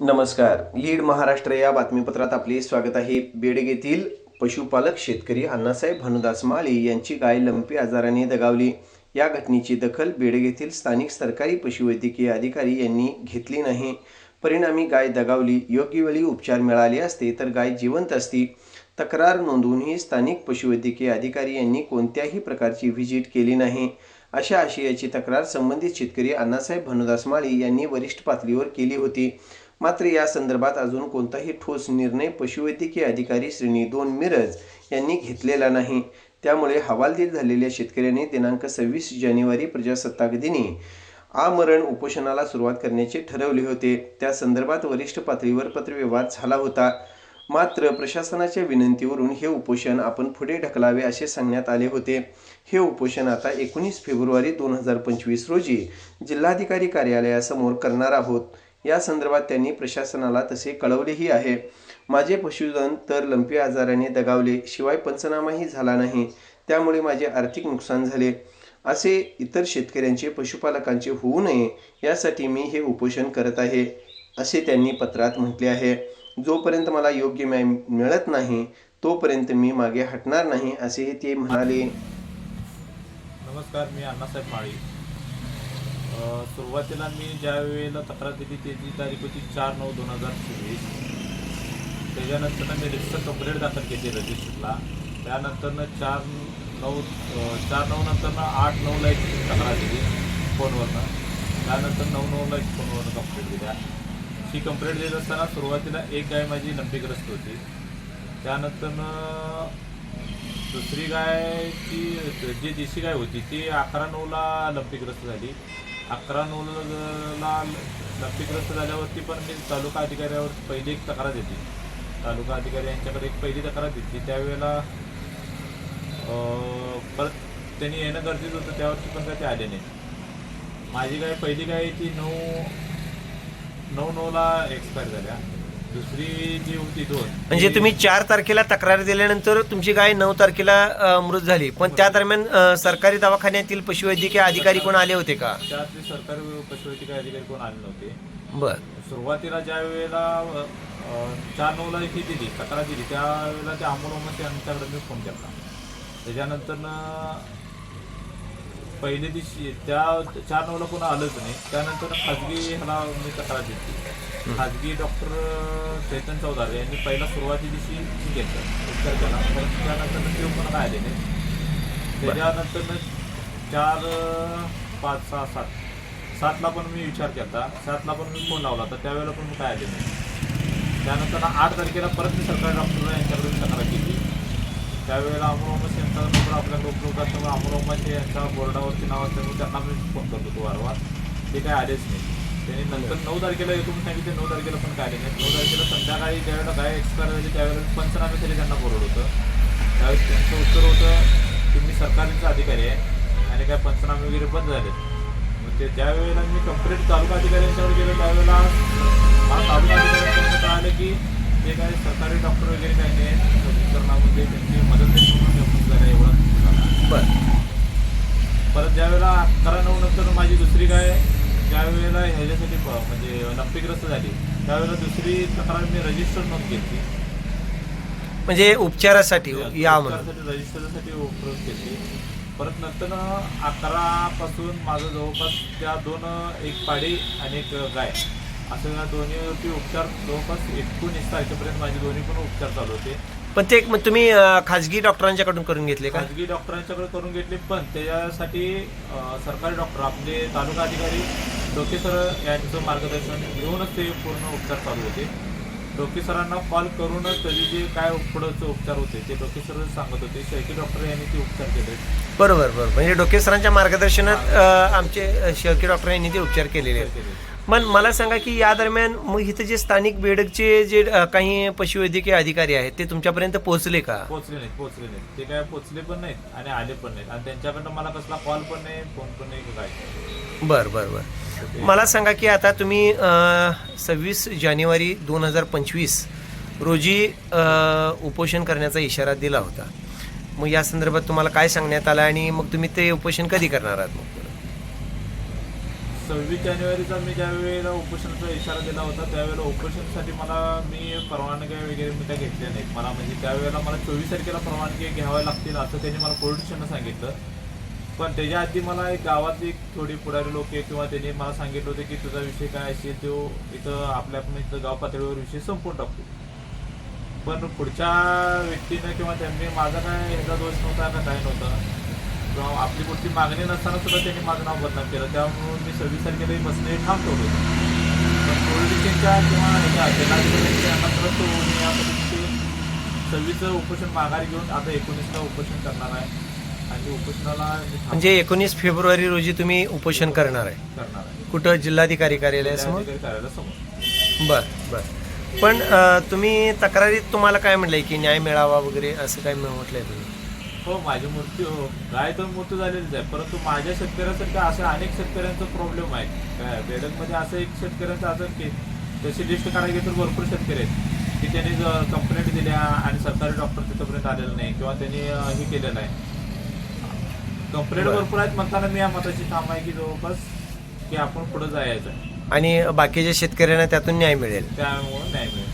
नमस्कार. लीड महाराष्ट्र या बातमीपत्रात आपले स्वागत आहे. बेडग येथील पशुपालक शेतकरी अण्णासाहेब भानुदास माळी यांची गाय लंपी आजाराने दगावली. या घटनेची दखल बेडग येथील स्थानिक सरकारी पशुवैद्यकीय अधिकारी यांनी घेतली नाही. परिणामी गाय दगावली. योग्य वेळी उपचार मिळाले असते तर गाय जिवंत असती. तक्रार नोंदवूनही स्थानिक पशुवैद्यकीय अधिकारी यांनी कोणत्याही प्रकारची व्हिजिट केली नाही. अशा आशयाची तक्रार संबंधित शेतकरी अण्णासाहेब भानुदास माळी यांनी वरिष्ठ पातळीवर केली होती. मात्र या संदर्भात अजून कोणताही ठोस निर्णय पशुवैद्यकीय अधिकारी श्रेणी दोन मिरज यांनी घेतलेला नाही. त्यामुळे हवालदिल झालेल्या शेतकऱ्यांनी दिनांक सव्वीस जानेवारी प्रजासत्ताक दिनी आमरण उपोषणाला सुरुवात करण्याचे ठरवले होते. त्या संदर्भात वरिष्ठ पातळीवर पत्रव्यवहार झाला होता. मात्र प्रशासनाच्या विनंतीवरून हे उपोषण आपण पुढे ढकलावे असे सांगण्यात आले होते. हे उपोषण आता एकोणीस फेब्रुवारी दोन हजार पंचवीस रोजी जिल्हाधिकारी कार्यालयासमोर करणार आहोत. या संदर्भात त्यांनी प्रशासनाला तसे कळवलेही आहे. माझे पशुधन तर लंपी आजाराने दगावले शिवाय पंचनामाही झाला नाही त्यामुळे माझे आर्थिक नुकसान झाले. असे इतर शेतकऱ्यांचे पशुपालकांचे होऊ नये यासाठी मी हे उपोषण करत आहे असे त्यांनी पत्रात म्हटले आहे. जोपर्यंत मला योग्य न्याय मिळत नाही तोपर्यंत मी मागे हटणार नाही असेही ते म्हणाले. नमस्कार मी अण्णासाहेब माळी. सुरुवातीला मी ज्या वेळेला तक्रार दिली त्याची तारीख होती चार नऊ दोन हजार चोवीस. त्याच्यानंतर मी रजिस्टर कंप्लेंट दाखल केली रजिस्टरला त्यानंतरनं चार नऊ चार नऊ नंतरनं आठ नऊला एक तक्रार दिली फोनवरनं. त्यानंतर नऊ नऊला एक फोनवरनं कंप्लेंट दिल्या. ही कंप्लेंट देत असताना सुरुवातीला एक गाय माझी लंबीग्रस्त होती. त्यानंतरनं दुसरी गायची जी देशी गाय होती ती अकरा नऊला लंपीग्रस्त झाली. अकरा नऊला लंपीग्रस्त झाल्यावरती पण मी तालुका अधिकाऱ्यावर पहिली एक तक्रार देते. तालुका अधिकारी यांच्याकडे एक पहिली तक्रार देते. त्यावेळेला परत त्यांनी येणं गरजेचं होतं त्यावरती पण काय ते आले नाही. माझी गाय पहिली गाय ती नऊ नऊ नऊला एक्सपायर झाल्या दुसरी जी होती दोन. म्हणजे ती- तुम्ही चार तारखेला तक्रार दिल्यानंतर तुमची गाय नऊ तारखेला मृत झाली. पण त्या दरम्यान अ, सरकारी दवाखान्यातील पशुवैद्यकीय अधिकारी कोण आले होते का? त्यातले सरकारी पशुवैद्यकीय अधिकारी कोण आले नव्हते. बर. सुरुवातीला ज्या वेळेला अ, चार नऊला ही दिली तक्रार दिली त्यावेळेला त्या अमोल यांच्याकडे मी फोन केला. त्याच्यानंतर पहिल्या दिवशी त्या चार नऊला कोण आलंच नाही. त्यानंतर खाजगी ह्याला मी तक्रार दिली. खाजगी डॉक्टर चैतन चौधार यांनी पहिला सुरुवाती दिवशी घेतलं उपचार केला. पण त्यानंतर ते पण काय आले नाही त्याच्यानंतर चार पाच सहा सात. सातला पण मी विचार केला. सातला पण मी फोन लावला तर त्यावेळेला पण मी काय आले नाही. त्यानंतर आठ तारखेला परत मी सरकारी डॉक्टर यांच्याकडे तक्रार केली. त्यावेळेला अमरोमस यांचा ग्रुप असल्यामुळे अमरोमाचे यांच्या बोर्डावरती नाव असल्यामुळे त्यांना मी फोन करतो तो वारंवार. ते काय आलेच नाही. त्यांनी नंतर नऊ तारखेला येतो म्हणून सांगितले नऊ तारखेला पण काय आले नाही. नऊ तारखेला संध्याकाळी ज्यावेळेला गाय एक्सपायर झाली त्यावेळेला पंचनाम्यासाठी त्यांना बोलवलं होतं. त्यावेळेस त्यांचं उत्तर होतं की मी सरकारीचा अधिकारी आहे आणि काय पंचनामे वगैरे बंद झाले मग ते त्यावेळेला मी कंप्लीट तालुका अधिकारी यांच्यावर गेलो त्यावेळेला मला तालुका अधिकाऱ्यांकडून कळालं की ते काय सरकारी डॉक्टर वगैरे काही नाही. त्यांची मदत देत म्हणून नेमणूक झाल्या एवढं झालं. बर परत ज्यावेळेला अकरा नऊ नंतर माझी दुसरी गाय ज्या वेळेला ह्याच्यासाठी म्हणजे लंपीग्रस्त झाली त्यावेळेला दुसरी तक्रार मी रजिस्टर नोंद केली म्हणजे उपचारासाठी या म्हणून. रजिस्टरसाठी उपयोग केली परत नंतर अकरा पासून माझं जवळपास त्या दोन एक पाडी आणि एक गाय असं या दोन्हीवरती उपचार जवळपास एकोणीस तारखेपर्यंत माझे दोन्ही पण उपचार चालू होते. पण ते मग तुम्ही अ, खाजगी डॉक्टरांच्याकडून करून घेतले का? खाजगी डॉक्टरांच्याकडे करून घेतले पण त्याच्यासाठी अं, सरकारी डॉक्टर आपले तालुका अधिकारी डोके सर यांचं मार्गदर्शन घेऊनच ते पूर्ण उपचार चालू होते. डोके सरांना कॉल करूनच त्याचे जे काय पुढचं उपचार होते ते डोके सर सांगत होते. शेळकी डॉक्टर यांनी ते उपचार केले. बरोबर बरोबर. म्हणजे डोके सरांच्या मार्गदर्शनात अ, आमचे अ, शेळके डॉक्टर यांनी ते उपचार केलेले आहेत. केले पण मला सांगा की या दरम्यान मग इथं जे स्थानिक बेडकचे जे अ, काही पशुवैद्यकीय अधिकारी आहेत ते तुमच्यापर्यंत पोहोचले का? पोचले नाहीत पोचले नाहीत. ते काय पोचले पण नाहीत आणि आले पण नाहीत. आणि त्यांच्याकडनं मला कसला कॉल पण नाही फोन पण नाही काय बर बर बर. मला सांगा की आता तुम्ही सव्वीस जानेवारी दोन हजार पंचवीस रोजी अ, उपोषण करण्याचा इशारा दिला होता. मग या संदर्भात तुम्हाला काय सांगण्यात आलं आणि मग तुम्ही ते उपोषण कधी करणार आहात मग? सव्वीस जानेवारीचा मी ज्या वेळेला इशारा दिला होता त्यावेळेला ऑपरेशनसाठी मला मी परवानग्या वगैरे मी त्या घेतल्या नाहीत. मला म्हणजे त्यावेळेला मला चोवीस तारखेला परवानगी घ्याव्या लागतील असं त्यांनी मला पोलिटिशियननं सांगितलं. पण त्याच्या आधी मला एक गावातली एक थोडी पुढारी लोक किंवा त्यांनी मला सांगितलं होतं की तुझा विषय काय असेल तो इथं आपल्या आपण इथं गाव पातळीवर विषय संपून टाकतो पण पुढच्या व्यक्तीनं किंवा त्यांनी माझा काय ह्याचा दोष नव्हता का काय नव्हता? किंवा आपली पुढची मागणी नसताना सुद्धा त्यांनी माझं नाव बदनाम केलं. त्यामुळे मी सव्वीस तारखेला बसणे ठाम ठेवलो पण पोलिटिशियनच्या किंवा ह्याच्या जिल्हाधिकाऱ्यांच्या परत होऊन या पद्धतीचे सव्वीसचं उपोषण माघारी घेऊन आता एकोणीसला उपोषण करणार आहे. आणि उपोषणाला म्हणजे एकोणीस फेब्रुवारी रोजी तुम्ही उपोषण करणार आहे. करणार आहे. कुठं? जिल्हाधिकारी कार्यालयासमोर? जिल्हाधिकारी कार्यालयासमोर. बर बर. पण अ, तुम्ही तक्रारीत तुम्हाला काय म्हटलंय की न्याय मिळावा वगैरे असं काय म्हटलंय तुम्ही? हो माझी मृत्यू हो. काय तर मृत्यू झालेलीच आहे परंतु माझ्या शेतकऱ्यासारख्या असे अनेक शेतकऱ्यांचा प्रॉब्लेम आहे काय बेडकमध्ये असं एक शेतकऱ्यांचं असं की तशी लिस्ट काढायला गेलं तर भरपूर शेतकरी आहेत. की त्यांनी कंप्लेंट दिल्या आणि सरकारी डॉक्टर तिथपर्यंत आलेलं नाही किंवा त्यांनी हे केलेलं नाही. कंप्लेंट. भरपूर आहेत. म्हणताना मी या मताची ठाम आहे की जवळपास की आपण पुढे जायचं. आहे आणि बाकीच्या शेतकऱ्यांना त्यातून न्याय मिळेल. त्यामुळे न्याय मिळेल.